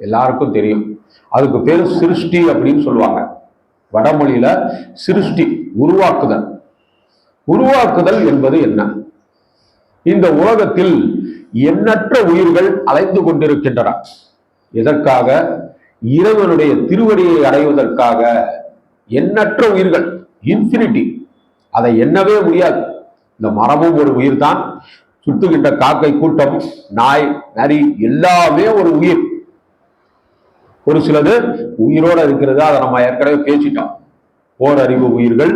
எல்லாருக்கும் தெரியும். அதுக்கு பேர் சிருஷ்டி அப்படின்னு சொல்லுவாங்க. வடமொழியில சிருஷ்டி உருவாக்குதல். உருவாக்குதல் என்பது என்ன? இந்த உலகத்தில் எண்ணற்ற உயிர்கள் அலைந்து கொண்டிருக்கின்றன. எதற்காக? இறைவனுடைய திருவடியை அடைவதற்காக. எண்ணற்ற உயிர்கள் இன்ஃபினிட்டி அதை எண்ணவே முடியாது. இந்த மரமும் ஒரு உயிர் தான் சுட்டுகின்ற காக்கை கூட்டம் நாய் நரி எல்லாமே ஒரு உயிர். ஒரு சிலது உயிரோட இருக்கிறது. அதை நம்ம ஏற்கனவே பேசிட்டோம். ஓரறிவு உயிர்கள்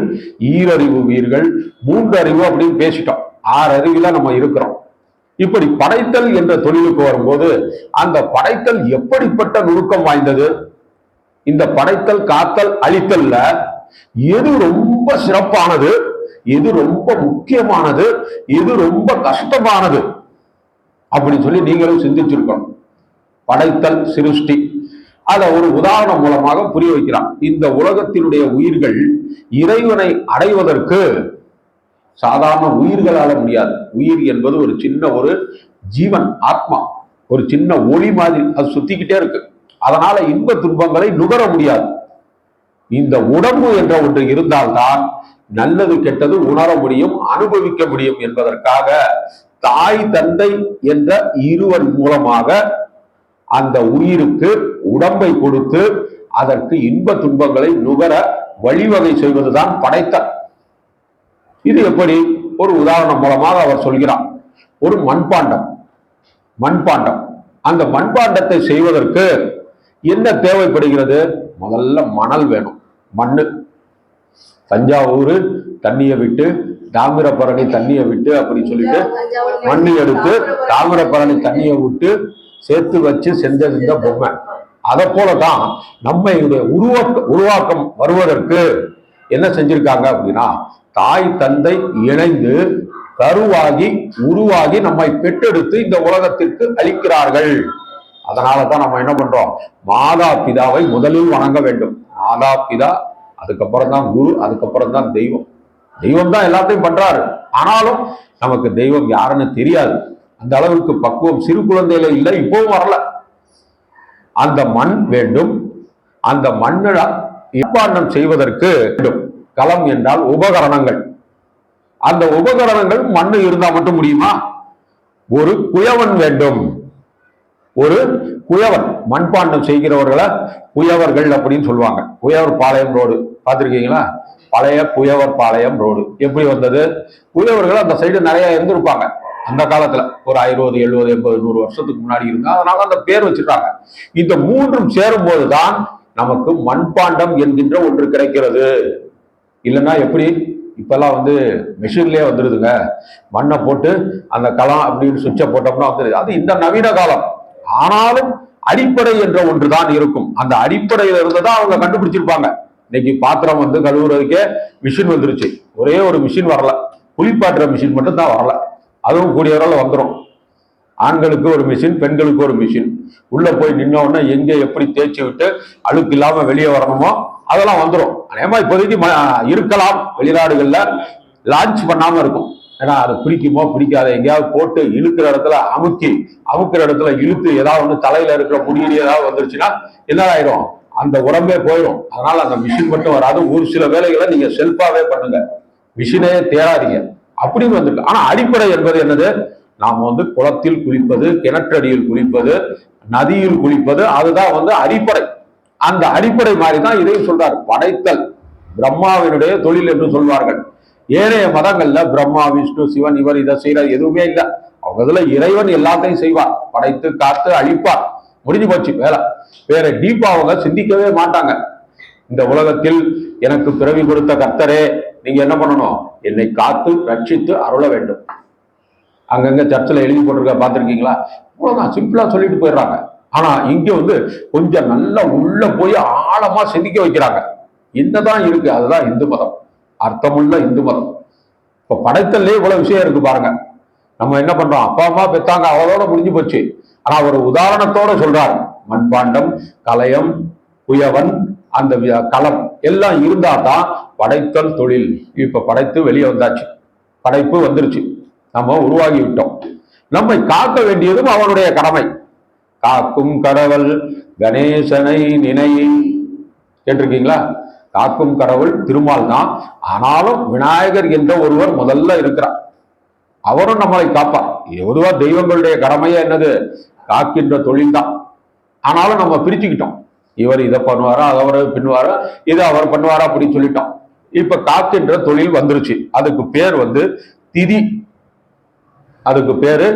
ஈரறிவு உயிர்கள் மூன்று அறிவு அப்படின்னு பேசிட்டோம். ஆறு அறிவுல நம்ம இருக்கிறோம். இப்படி படைத்தல் என்ற தொழிலுக்கு வரும்போது அந்த படைத்தல் எப்படிப்பட்ட நுணுக்கம் வாய்ந்தது? இந்த படைத்தல் காத்தல் அழித்தல்ல எது ரொம்ப சிறப்பானது எது ரொம்ப முக்கியமானது எது ரொம்ப கஷ்டமானது அப்படின்னு சொல்லி நீங்களும் சிந்திச்சிருக்கணும். படைத்தல் சிருஷ்டி அதை ஒரு உதாரணம் மூலமாக புரிய வைக்கிறான். இந்த உலகத்தினுடைய உயிர்கள் இறைவனை அடைவதற்கு சாதாரண உயிர்களால முடியாது. உயிர் என்பது ஒரு சின்ன ஒரு ஜீவன் ஆத்மா. ஒரு சின்ன ஒளி மாதிரி அது சுத்திக்கிட்டே இருக்கு. அதனால இன்ப துன்பங்களை நுகர முடியாது. இந்த உடம்பு என்ற ஒன்று இருந்தால்தான் நல்லது கெட்டது உணர முடியும் அனுபவிக்க முடியும் என்பதற்காக தாய் தந்தை என்ற இருவன் மூலமாக அந்த உயிருக்கு உடம்பை கொடுத்து அதற்கு இன்ப துன்பங்களை நுகர வழிவகை செய்வதுதான் படைத்தல். இது எப்படி? ஒரு உதாரணம் மூலமாக அவர் சொல்கிறார். ஒரு மண்பாண்டம். மண்பாண்டம். அந்த மண்பாண்டத்தை செய்வதற்கு என்ன தேவைப்படுகிறது? முதல்ல மணல் வேணும். மண்ணு. தஞ்சாவூர் தண்ணியை விட்டு தாமிரபரணி தண்ணியை விட்டு அப்படின்னு சொல்லிட்டு மண்ணு எடுத்து தாமிரபரணி தண்ணியை விட்டு சேர்த்து வச்சு செஞ்சது இந்த பொம்மை. அதை போலதான் நம்ம உருவாக்க உருவாக்கம் வருவதற்கு என்ன செஞ்சிருக்காங்க அப்படின்னா தாய் தந்தை இணைந்து கருவாகி உருவாகி நம்மை பெற்றெடுத்து இந்த உலகத்திற்கு அளிக்கிறார்கள். அதனால தான் நம்ம என்ன பண்றோம்? மாதா பிதாவை முதலில் வணங்க வேண்டும். மாதா பிதா அதுக்கப்புறம் தான் குரு அதுக்கப்புறம் தான் தெய்வம். தெய்வம் தான் எல்லாத்தையும் பண்றாரு. ஆனாலும் நமக்கு தெய்வம் யாருன்னு தெரியாது. அந்த அளவுக்கு பக்குவம் சிறு குழந்தையில இல்லை இப்பவும் வரல. அந்த மண் வேண்டும். அந்த மண்ணில் இப்பாண்டம் செய்வதற்கு வேண்டும். களம் என்றால் உபகரணங்கள். அந்த உபகரணங்கள் மண் இருந்தால் மட்டும் முடியுமா? ஒரு குயவன் வேண்டும். ஒரு குயவன். மண்பாண்டம் செய்கிறவர்களை குயவர்கள் அப்படின்னு சொல்லுவாங்க. குயவர் பாளையம் ரோடு பார்த்துருக்கீங்களா? பழைய குயவர் பாளையம் ரோடு எப்படி வந்தது? குயவர்கள் அந்த சைடு நிறைய இருந்திருப்பாங்க. அந்த காலத்துல ஒரு ஐம்பது எழுபது எண்பது நூறு வருஷத்துக்கு முன்னாடி இருந்தா அதனால அந்த பேர் வச்சுட்டாங்க இந்த மூன்றும் சேரும் போதுதான் நமக்கு மண்பாண்டம் என்கின்ற ஒன்று கிடைக்கிறது. இல்லைன்னா எப்படி? இப்பெல்லாம் வந்து மிஷின்லயே வந்துருதுங்க. மண்ணை போட்டு அந்த களம் அப்படின்னு சுவிட்சை போட்டோம்னா வந்துருது. அது இந்த நவீன காலம். ஆனாலும் அடிப்படை என்ற ஒன்று தான் இருக்கும். அந்த அடிப்படையில இருந்து தான் அவங்க கண்டுபிடிச்சிருப்பாங்க. இன்னைக்கு பாத்திரம் வந்து கழுவுறதுக்கே மிஷின் வந்துருச்சு. ஒரே ஒரு மிஷின் வரல. குளிப்பாட்டுற மிஷின் மட்டும் தான் வரல. அதுவும் கூடிய வரல வந்துடும் ஆண்களுக்கு ஒரு மிஷின் பெண்களுக்கு ஒரு மிஷின் உள்ளே போய் நின்னோடனே எங்கே எப்படி தேய்ச்சி விட்டு அழுக்கு இல்லாமல் வெளியே வரணுமோ அதெல்லாம் வந்துடும் அதேமா இப்போதைக்கு இருக்கலாம். வெளிநாடுகளில் லான்ச் பண்ணாமல் இருக்கும். ஏன்னா அது பிடிக்குமோ பிடிக்காத எங்கேயாவது போட்டு இழுக்கிற இடத்துல அமுக்கி அமுக்கிற இடத்துல இழுத்து ஏதாவது ஒன்று தலையில் இருக்கிற முடியடி ஏதாவது வந்துருச்சுன்னா என்ன ஆயிரும்? அந்த உடம்பே போயிடும் அதனால அந்த மிஷின் மட்டும் வராது. ஒரு சில வேலைகளை நீங்கள் செல்ஃபாகவே பண்ணுங்க. மிஷினே தேடாதீங்க. அப்படின்னு வந்துருக்கு ஆனா அடிப்படை என்பது என்னது? நாம் வந்து குளத்தில் குளிப்பது கிணற்றடியில் குளிப்பது நதியில் குளிப்பது அதுதான் வந்து அடிப்படை. அந்த அடிப்படை மாதிரி தான் இதையும் சொல்றார். படைத்தல். பிரம்மாவினுடைய தொழில் என்று சொல்வார்கள். ஏனைய மதங்கள்ல பிரம்மா விஷ்ணு சிவன் இவர் இதை செய்யறது எதுவுமே இல்லை. அவங்க இதுல இறைவன் எல்லாத்தையும் செய்வார். படைத்து காத்து அழிப்பார். முடிஞ்சு போச்சு வேலை. வேற டீப்பா அவங்க சிந்திக்கவே மாட்டாங்க. இந்த உலகத்தில் எனக்கு பிறவி கொடுத்த கர்த்தரே நீங்க என்ன பண்ணணும்? என்னை காத்து ரட்சித்து அருள வேண்டும். அங்கங்க சர்ச்சில் எழுதி போட்டிருக்க பார்த்துருக்கீங்களா? இவ்வளோதான் சிம்பிளா சொல்லிட்டு போயிடுறாங்க. ஆனா இங்க வந்து கொஞ்சம் நல்லா உள்ள போய் ஆழமா சிந்திக்க வைக்கிறாங்க. என்னதான் இருக்கு அதுதான் இந்து மதம். அர்த்தமுள்ள இந்து மதம். இப்போ படைத்தல்லே இவ்வளவு விஷயம் இருக்கு பாருங்க. நம்ம என்ன பண்றோம்? அப்பா அம்மா பெத்தாங்க அவளோட முடிஞ்சு போச்சு. ஆனா ஒரு உதாரணத்தோட சொல்றாரு. மண்பாண்டம் கலயம் புயவன் அந்த களம் எல்லாம் இருந்தால் தான் படைத்தல் தொழில். இப்போ படைத்து வெளியே வந்தாச்சு. படைப்பு வந்துருச்சு. நம்ம உருவாகி விட்டோம். நம்மை காக்க வேண்டியதும் அவனுடைய கடமை. காக்கும் கடவுள் கணேசனை நினை கேட்டிருக்கீங்களா? காக்கும் கடவுள் திருமால் தான். ஆனாலும் விநாயகர் என்ற ஒருவர் முதல்ல இருக்கிறார். அவரும் நம்மளை காப்பார். பொதுவா தெய்வங்களுடைய கடமையே என்னது? காக்கின்ற தொழில் தான். ஆனாலும் நம்ம பிரிச்சுக்கிட்டோம். இவர் இதை பண்ணுவாரா அவர் பின்னுவாரா இதை அவர் பண்ணுவாரா அப்படின்னு சொல்லிட்டோம். இப்ப காக்கின்ற தொழில் வந்துருச்சு. அதுக்கு பேர் வந்து திதி. அதுக்கு பேரு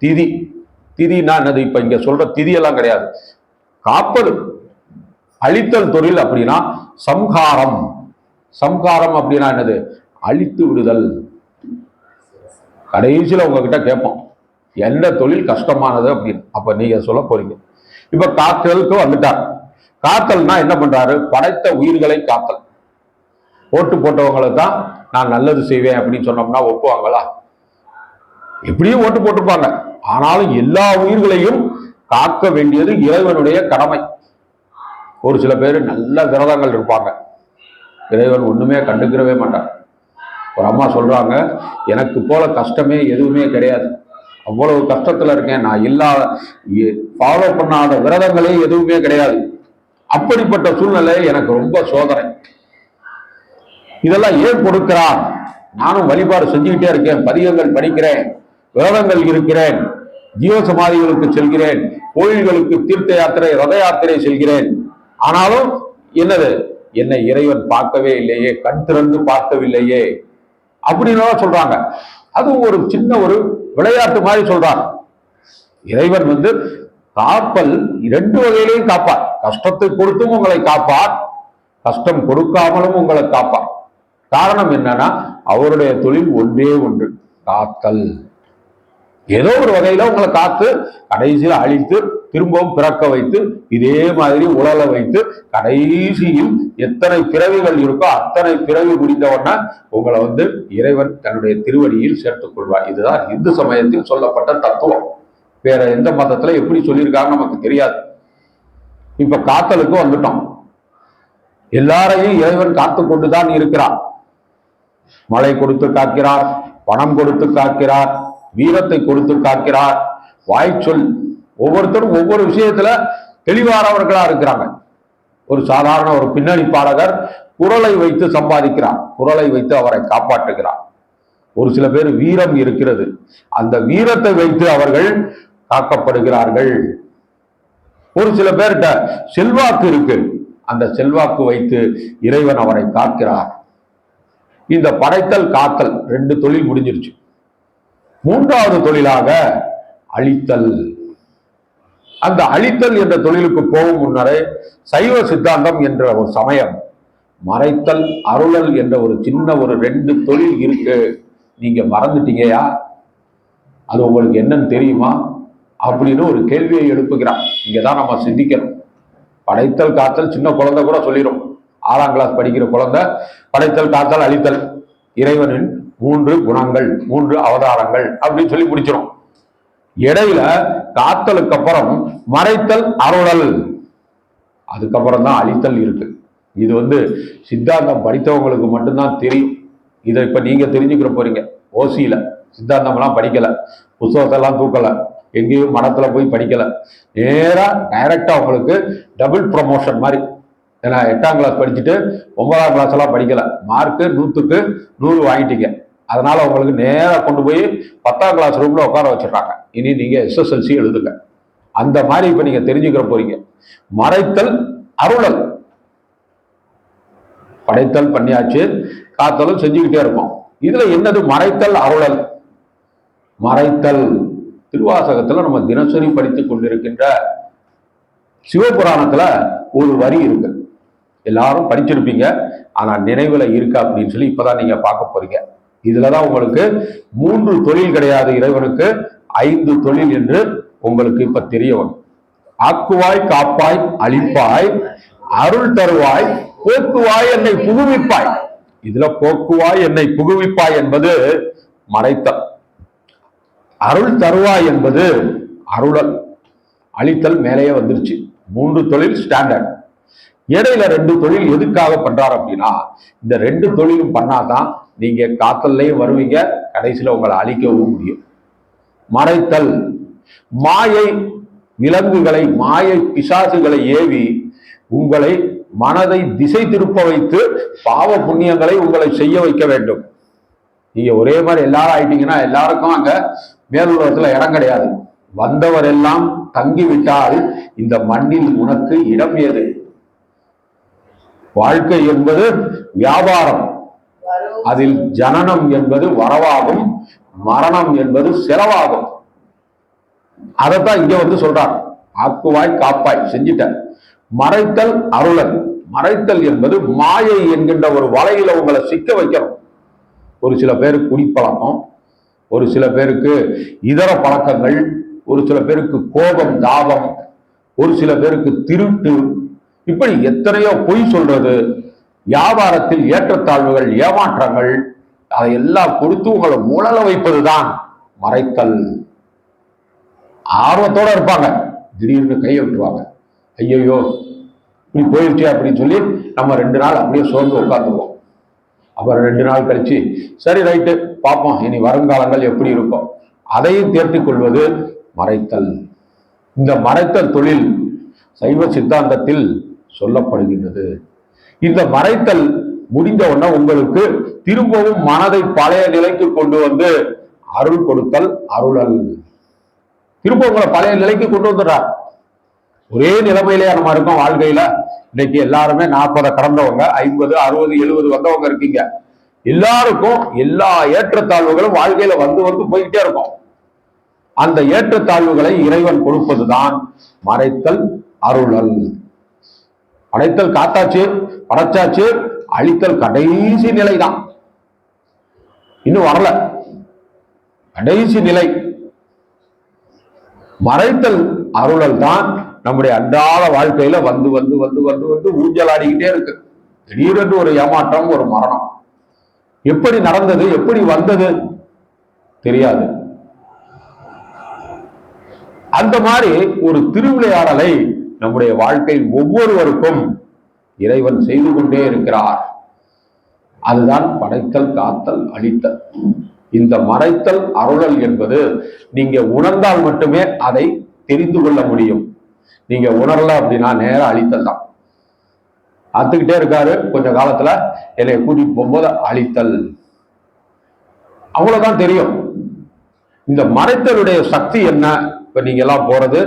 திதி. திதினா என்னது? இப்ப இங்க சொல்ற திதி எல்லாம் கிடையாது. காப்பது அழித்தல் தொழில் அப்படின்னா சம்ஹாரம். சம்ஹாரம் அப்படின்னா என்னது? அழித்து விடுதல். கடைசியில் உங்ககிட்ட கேட்போம் என்ன தொழில் கஷ்டமானது? அப்படின்னு. அப்ப நீங்க சொல்ல போறீங்க. இப்ப காத்தலுக்கு வந்துட்டார். காத்தல்னா என்ன பண்றாரு? படைத்த உயிர்களை காத்தல். ஓட்டு போட்டவங்களுக்கு தான் நான் நல்லது செய்வேன் அப்படின்னு சொன்னோம்னா ஒப்புவாங்களா? எப்படியும் ஓட்டு போட்டிருப்பாங்க. ஆனாலும் எல்லா உயிர்களையும் காக்க வேண்டியது இறைவனுடைய கடமை. ஒரு சில பேர் நல்ல விரதங்கள் இருப்பாங்க. இறைவன் ஒண்ணுமே கண்டுக்கிறவே மாட்டான். ஒரு அம்மா சொல்றாங்க எனக்கு போல கஷ்டமே எதுவுமே கிடையாது. அவ்வளவு கஷ்டத்துல இருக்கேன். நான் இல்லாத ஃபாலோ பண்ணாத விரதங்களே எதுவுமே கிடையாது. அப்படிப்பட்ட சூழ்நிலை எனக்கு ரொம்ப சோதனை. இதெல்லாம் ஏன் கொடுக்கிறார்? நானும் வழிபாடு செஞ்சுக்கிட்டே இருக்கேன் பதிகங்கள் படிக்கிறேன் விரதங்கள் இருக்கிறேன் ஜீவ சமாதிகளுக்கு செல்கிறேன் கோயில்களுக்கு தீர்த்த யாத்திரை ரத யாத்திரை செல்கிறேன். ஆனாலும் என்னது? என்னை இறைவன் பார்க்கவே இல்லையே கண் திறந்து பார்க்கவில்லையே. அப்படின்னு சொல்றாங்க. அதுவும் ஒரு சின்ன ஒரு விளையாட்டு மாதிரி சொல்றாங்க. இறைவன் வந்து காப்பல் இரண்டு வகையிலையும் காப்பார். கஷ்டத்தை கொடுத்தும் உங்களை காப்பார். கஷ்டம் கொடுக்காமலும் உங்களை காப்பார். காரணம் என்னன்னா அவருடைய தொழில் ஒன்றே ஒன்று காத்தல். ஏதோ ஒரு வகையில உங்களை காத்து கடைசியில் அழித்து திரும்பவும் பிறக்க வைத்து இதே மாதிரி உழல வைத்து கடைசியில் எத்தனை பிறவிகள் இருக்கோ அத்தனை பிறவி முடிந்தவொன்னா உங்களை வந்து இறைவன் தன்னுடைய திருவடியில் சேர்த்துக் கொள்வார். இதுதான் இந்து சமயத்தில் சொல்லப்பட்ட தத்துவம். வேற எந்த மதத்துல எப்படி சொல்லியிருக்காங்க நமக்கு தெரியாது. இப்ப காத்தலுக்கு வந்துட்டோம். எல்லாரையும் இறைவன் காத்து கொண்டுதான் இருக்கிறார். மழை கொடுத்து காக்கிறார் பணம் கொடுத்து காக்கிறார் வீரத்தை கொடுத்து காக்கிறார். வாய்ச்சொல் ஒவ்வொருத்தரும் ஒவ்வொரு விஷயத்துல தெளிவானவர்களா இருக்கிறாங்க. ஒரு சாதாரண ஒரு பின்னணி பாடகர் குரலை வைத்து சம்பாதிக்கிறார். குரலை வைத்து அவரை காப்பாற்றுகிறார். ஒரு சில பேர் வீரம் இருக்கிறது. அந்த வீரத்தை வைத்து அவர்கள் காக்கப்படுகிறார்கள். ஒரு சில பேர்கிட்ட செல்வாக்கு இருக்கு. அந்த செல்வாக்கு வைத்து இறைவன் அவரை காக்கிறார். இந்த படைத்தல் காத்தல் ரெண்டு தொழில் முடிஞ்சிருச்சு. மூன்றாவது தொழிலாக அழித்தல். அந்த அழித்தல் என்ற தொழிலுக்கு போகும் முன்னரே சைவ சித்தாந்தம் என்ற ஒரு சமயம் மறைத்தல் அருளல் என்ற ஒரு சின்ன ஒரு ரெண்டு தொழில் இருக்கு. நீங்க மறந்துட்டீங்கயா? அது உங்களுக்கு என்னன்னு தெரியுமா? அப்படின்னு ஒரு கேள்வியை எழுப்புகிறான். இங்கதான் நம்ம சிந்திக்கணும். படைத்தல் காத்தல் சின்ன குழந்தை கூட சொல்லிடும் ஆறாம் கிளாஸ் படிக்கிற குழந்தை படைத்தல் காத்தல் அழித்தல். இறைவனின் மூன்று குணங்கள் மூன்று அவதாரங்கள் அப்படின்னு சொல்லி முடிச்சிடும் இடையில காத்தலுக்கு அப்புறம் மறைத்தல் அருளல். அதுக்கப்புறம் தான் அழித்தல் இருக்கு. இது வந்து சித்தாந்தம் படித்தவங்களுக்கு மட்டும்தான் தெரியும். இதை இப்ப நீங்க தெரிஞ்சுக்கிற போறீங்க. ஓசியில. சித்தாந்தம்லாம் படிக்கல. புத்தகத்தெல்லாம் தூக்கலை. எங்கேயும் மடத்தில் போய் படிக்கலை. நேராக டைரக்டா உங்களுக்கு டபுள் ப்ரொமோஷன் மாதிரி. ஏன்னா எட்டாம் கிளாஸ் படிச்சுட்டு ஒன்பதாம் கிளாஸ் எல்லாம் மார்க்கு நூற்றுக்கு நூறு வாங்கிட்டீங்க. அதனால உங்களுக்கு நேராக கொண்டு போய் பத்தாம் கிளாஸ் ரூமில் உட்கார வச்சிடறாங்க. இனி நீங்கள் எஸ்எஸ்எல்சி எழுதுங்க. அந்த மாதிரி இப்போ நீங்கள் தெரிஞ்சுக்கிற போறீங்க. மறைத்தல் அருளல். படைத்தல் பண்ணியாச்சு. காத்தலும் செஞ்சுக்கிட்டே இருப்போம். இதுல என்னது? மறைத்தல் அருளல். மறைத்தல். திருவாசகத்துல நம்ம தினசரி படித்துக் கொண்டிருக்கின்ற சிவபுராணத்துல ஒரு வரி இருக்கு. எல்லாரும் படிச்சிருப்பீங்க. ஆனா நினைவுல இருக்கு அப்படின்னு சொல்லி இப்பதான் நீங்க பார்க்க போறீங்க. இதுலதான் உங்களுக்கு மூன்று தொழில் கிடையாது இறைவனுக்கு. ஐந்து தொழில் என்று உங்களுக்கு இப்ப தெரிய வரும். ஆக்குவாய் காப்பாய் அழிப்பாய் அருள் தருவாய் போக்குவாய் என்னை புகுவிப்பாய். இதுல போக்குவாய் என்னை புகுவிப்பாய் என்பது மறைத்தல். அருள் தருவாய் என்பது அருளல். அழித்தல் மேலேயே வந்துருச்சு. மூன்று தொழில் ஸ்டாண்டர்ட் இடையில ரெண்டு தொழில் எதுக்காக பண்றாரு அப்படின்னா இந்த ரெண்டு தொழிலும் பண்ணாதான் நீங்க காத்தல்லையும் வருவீங்க கடைசியில உங்களை அழிக்கவும் முடியும். மறைத்தல். மாயை விலங்குகளை மாயை பிசாசுகளை ஏவி உங்களை மனதை திசை திருப்ப வைத்து பாவ புண்ணியங்களை உங்களை செய்ய வைக்க வேண்டும். நீங்க ஒரே மாதிரி எல்லாரும் ஆயிட்டீங்கன்னா எல்லாருக்கும் அங்க மேலுலகத்துல இடம் கிடையாது. வந்தவர் எல்லாம் தங்கிவிட்டால் இந்த மண்ணில் உனக்கு இடம் ஏது வாழ்க்கை என்பது வியாபாரம். அதில் ஜனனம் என்பது வரவாகும். மரணம் என்பது செலவாகும். அதைத்தான் இங்க வந்து சொல்றார் ஆக்குவாய் காப்பாய் செஞ்சிட்ட. மறைத்தல் அருளன். மறைத்தல் என்பது மாயை என்கின்ற ஒரு வலையில உங்களை சிக்க வைக்கணும். ஒரு சில பேருக்கு குடிப்பழக்கம் ஒரு சில பேருக்கு இதர பழக்கங்கள் ஒரு சில பேருக்கு கோபம் தாபம் ஒரு சில பேருக்கு திருட்டு. இப்படி எத்தனையோ பொய் சொல்றது வியாபாரத்தில் ஏற்றத்தாழ்வுகள் ஏமாற்றங்கள் அதையெல்லாம் கொடுத்து உங்களை உழல வைப்பதுதான் மறைத்தல். ஆர்வத்தோட இருப்பாங்க. திடீர்னு கையை விட்டுருவாங்க. ஐயையோ இப்படி போயிடுச்சு அப்படின்னு சொல்லி நம்ம ரெண்டு நாள் அப்படியே சோர்ந்து உட்காந்துருவோம் அப்புறம் ரெண்டு நாள் கழிச்சு சரி ரைட்டு பார்ப்போம். இனி வருங்காலங்கள் எப்படி இருக்கும் அதையும் தேர்த்திக் கொள்வது மறைத்தல். இந்த மறைத்தல் தொழில் சைவ சித்தாந்தத்தில் சொல்லப்படுகின்றது. இந்த மறைத்தல் முடிந்த உடனே உங்களுக்கு திரும்பவும் மனதை பழைய நிலைக்கு கொண்டு வந்து அருள் கொடுத்தல் அருளல். திரும்ப உங்களை பழைய நிலைக்கு கொண்டு வந்துடுறார். ஒரே நிலைமையிலே நம்ம இருக்கோம் வாழ்க்கையில. இன்னைக்கு எல்லாருமே நாற்பதை கடந்தவங்க ஐம்பது அறுபது எழுபது வந்தவங்க இருக்கீங்க. எல்லாருக்கும் எல்லா ஏற்றத்தாழ்வுகளும் வாழ்க்கையில வந்து வந்து போய்கிட்டே இருக்கும். அந்த ஏற்றத்தாழ்வுகளை இறைவன் கொடுப்பதுதான் மறைத்தல் அருளல். படைத்தல் காத்தாச்சு படைச்சாச்சு அழித்தல் கடைசி நிலைதான். இன்னும் வரல. கடைசி நிலை. மறைத்தல் அருளல் தான் நம்முடைய அன்றாட வாழ்க்கையில வந்து வந்து வந்து வந்து வந்து ஊஞ்சலாடிக்கிட்டே இருக்கு. திடீரென்று ஒரு ஏமாற்றம் ஒரு மரணம். எப்படி நடந்தது எப்படி வந்தது? தெரியாது. அந்த மாதிரி ஒரு திருவிளையாடலை நம்முடைய வாழ்க்கை ஒவ்வொருவருக்கும் இறைவன் செய்து கொண்டே இருக்கிறார். அதுதான் படைத்தல் காத்தல் அழித்தல். இந்த மறைத்தல் அருளல் என்பது நீங்க உணர்ந்தால் மட்டுமே அதை தெரிந்து கொள்ள முடியும். நீங்க உணரல அப்படின்னா நேரம் அழித்தல் தான். அத்துக்கிட்டே இருக்காரு கொஞ்ச காலத்துல என்னை கூட்டிட்டு போகும்போது அழித்தல். அவ்வளவுதான் தெரியும். இந்த மறைத்தலுடைய சக்தி என்ன? இப்ப நீங்க எல்லாம் போறது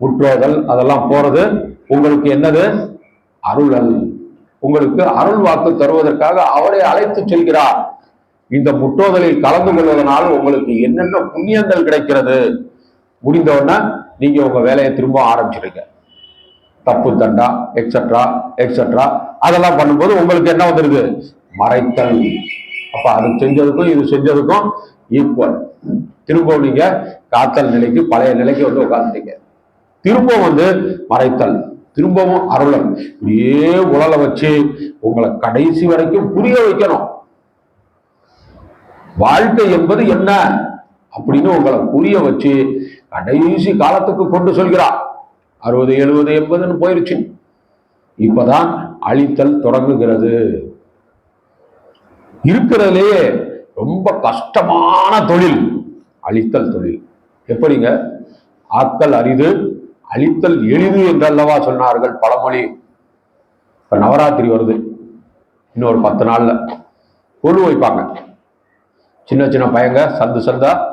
முற்றோதல் அதெல்லாம் போறது உங்களுக்கு என்னது? அருளல். உங்களுக்கு அருள் வாக்கு தருவதற்காக அவரை அழைத்து செல்கிறார். இந்த முற்றோதலில் கலந்து கொள்வதனால் உங்களுக்கு என்னென்ன புண்ணியங்கள் கிடைக்கிறது? முடிந்த உடனே உங்கள் வேலையை திரும்ப ஆரம்பிச்சிடுங்க தப்பு தண்டா எக்ஸட்ரா எக்ஸட்ரா அதெல்லாம் பண்ணும்போது உங்களுக்கு என்ன வந்துருது? மறைத்தல். அப்போ அது செஞ்சதுக்கும் இது செஞ்சதுக்கும் ஈக்குவல் திரும்ப நீங்க காத்தல் நிலைக்கு பழைய நிலைக்கு வந்து உட்காந்துட்டீங்க திரும்ப வந்து மறைத்தல். திரும்பவும் அருளல். இப்படியே உழலை வச்சு உங்களை கடைசி வரைக்கும் புரிய வைக்கணும். வாழ்க்கை என்பது என்ன? அப்படின்னு உங்களை புரிய வச்சு கடைசி காலத்துக்கு கொண்டு சொல்கிறார். அறுபது எழுபது எண்பதுன்னு போயிருச்சு. இப்பதான் அழித்தல் தொடங்குகிறது. இருக்கிறதுலேயே ரொம்ப கஷ்டமான தொழில் அழித்தல் தொழில். எப்படிங்க? ஆக்கல் அரிது அழித்தல் எளிது என்றல்லவா சொன்னார்கள் பழமொழி. இப்ப நவராத்திரி வருது. இன்னொரு பத்து நாள்ல கொழு வைப்பாங்க சின்ன சின்ன பையங்க சந்து சந்தா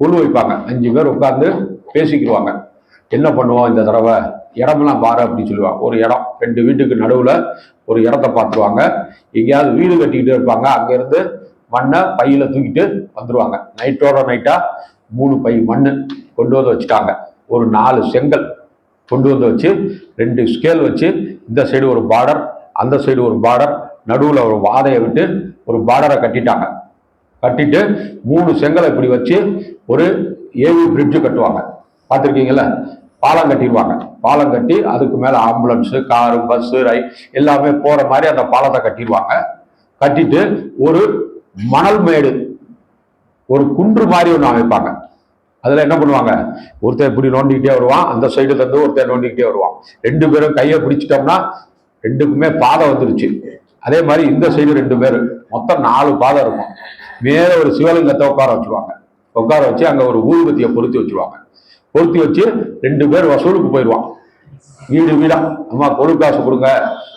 குழு வைப்பாங்க. அஞ்சு பேர் உட்காந்து பேசிக்கிடுவாங்க. என்ன பண்ணுவோம் இந்த தடவை? இடமெல்லாம் பாரு அப்படின்னு சொல்லுவாங்க ஒரு இடம். ரெண்டு வீட்டுக்கு நடுவில் ஒரு இடத்த பார்த்துருவாங்க. எங்கேயாவது வீடு கட்டிக்கிட்டு இருப்பாங்க. அங்கேருந்து மண்ணை பையில் தூக்கிட்டு வந்துடுவாங்க நைட்டோட நைட்டாக மூணு பை மண் கொண்டு வந்து வச்சுட்டாங்க. ஒரு நாலு செங்கல் கொண்டு வந்து வச்சு ரெண்டு ஸ்கேல் வச்சு இந்த சைடு ஒரு பார்டர் அந்த சைடு ஒரு பார்டர் நடுவில் ஒரு வாதையை விட்டு ஒரு பார்டரை கட்டிட்டாங்க. கட்டிட்டு மூணு செங்கலை இப்படி வச்சு ஒரு ஏவி பிரிட்ஜு கட்டுவாங்க. பார்த்துருக்கீங்களா பாலம் கட்டிடுவாங்க. பாலம் கட்டி அதுக்கு மேலே ஆம்புலன்ஸு காரு பஸ்ஸு ரை எல்லாமே போகிற மாதிரி அந்த பாலத்தை கட்டிடுவாங்க. கட்டிட்டு ஒரு மணல் மேடு ஒரு குன்று மாதிரி ஒன்று அமைப்பாங்க. அதில் என்ன பண்ணுவாங்க? ஒருத்தர் இப்படி நோண்டிக்கிட்டே வருவான் அந்த சைடு தந்து ஒருத்தர் நோண்டிக்கிட்டே வருவான். ரெண்டு பேரும் கையை பிடிச்சிட்டோம்னா ரெண்டுக்குமே பாதை வந்துருச்சு. அதே மாதிரி இந்த சைடு ரெண்டு பேர் மொத்தம் நாலு பாதை இருக்கும். மேலே ஒரு சிவலிங்கத்தை உட்கார வச்சுருவாங்க. உட்கார வச்சு அங்கே ஒரு ஊதுபத்தியை பொருத்தி வச்சுருவாங்க. பொருத்தி வச்சு ரெண்டு பேர் வசூலுக்கு போயிடுவான் வீடு வீடா. அம்மா கொழு காசு கொடுங்க.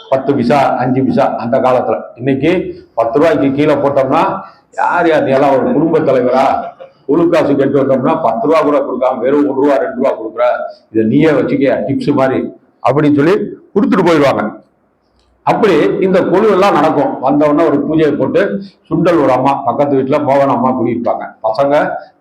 பத்து பிசா அஞ்சு பிசா அந்த காலத்தில். இன்னைக்கு பத்து ரூபாய்க்கு கீழே போட்டோம்னா யார் யார் எல்லாம் ஒரு குடும்ப தலைவரா? கொழு காசு கேட்டு வந்தோம்னா பத்து ரூபா கூட கொடுக்காம வெறும் ஒரு ரூபா ரெண்டு ரூபா கொடுக்குற. இதை நீயே வச்சுக்க டிப்ஸ் மாதிரி. அப்படின்னு சொல்லி கொடுத்துட்டு போயிடுவாங்க. அப்படி இந்த குழுவெல்லாம் நடக்கும். வந்தவுடனே ஒரு பூஜையை போட்டு சுண்டல் ஒரு அம்மா பக்கத்து வீட்டில் மோகன் அம்மா குடியிருப்பாங்க. பசங்க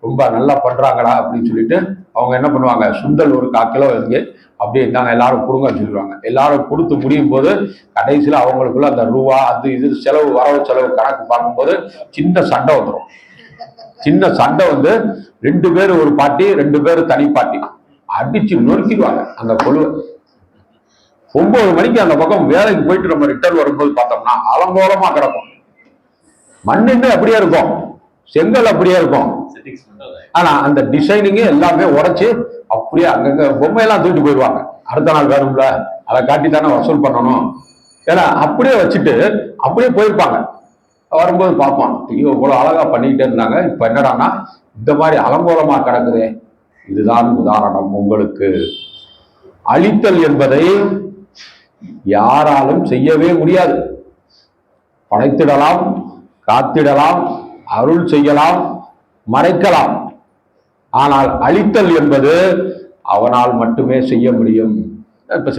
ரொம்ப நல்லா பண்ணுறாங்களா அப்படின்னு சொல்லிட்டு அவங்க என்ன பண்ணுவாங்க? சுண்டல் ஒரு கால் கிலோ இருக்கு அப்படியே இருந்தாங்க எல்லாரும் கொடுங்கன்னு சொல்லிடுவாங்க. எல்லாரும் கொடுத்து முடியும் போது கடைசியில் அவங்களுக்குள்ள அந்த ரூபா அது இது செலவு வரவு செலவு கணக்கு பார்க்கும்போது சின்ன சண்டை வந்துடும் சின்ன சண்டை வந்து ரெண்டு பேர் ஒரு பாட்டி ரெண்டு பேர் தனி பாட்டி. அடிச்சு நொறுக்கிடுவாங்க. அந்த கொழுவை ஒன்பது மணிக்கு அந்த பக்கம் வேலைக்கு போயிட்டு நம்ம ரிட்டர்ன் வரும்போது பார்த்தோம்னா அலங்கோலமா கிடக்கும். மண்ணெண்ணு அப்படியே இருக்கும். செங்கல் அப்படியே இருக்கும். ஆனா அந்த டிசைனிங்கே எல்லாமே உடைச்சு அப்படியே அங்கங்க பொம்மையெல்லாம் தூக்கிட்டு போயிடுவாங்க. அடுத்த நாள் வேணும்ல அதை காட்டி தானே வசூல் பண்ணணும். ஏன்னா அப்படியே வச்சுட்டு அப்படியே போயிருப்பாங்க. வரும்போது பார்ப்பான் ஐயோ இவ்வளோ அழகா பண்ணிக்கிட்டே இருந்தாங்க. இப்ப என்னடான்னா இந்த மாதிரி அலங்கோலமா கிடக்குதே. இதுதான் உதாரணம் உங்களுக்கு. அழித்தல் என்பதை யாராலும் செய்யவே முடியாது. படைத்திடலாம் காத்திடலாம் அருள் செய்யலாம் மறைக்கலாம். ஆனால் அழித்தல் என்பது அவனால் மட்டுமே செய்ய முடியும். இப்ப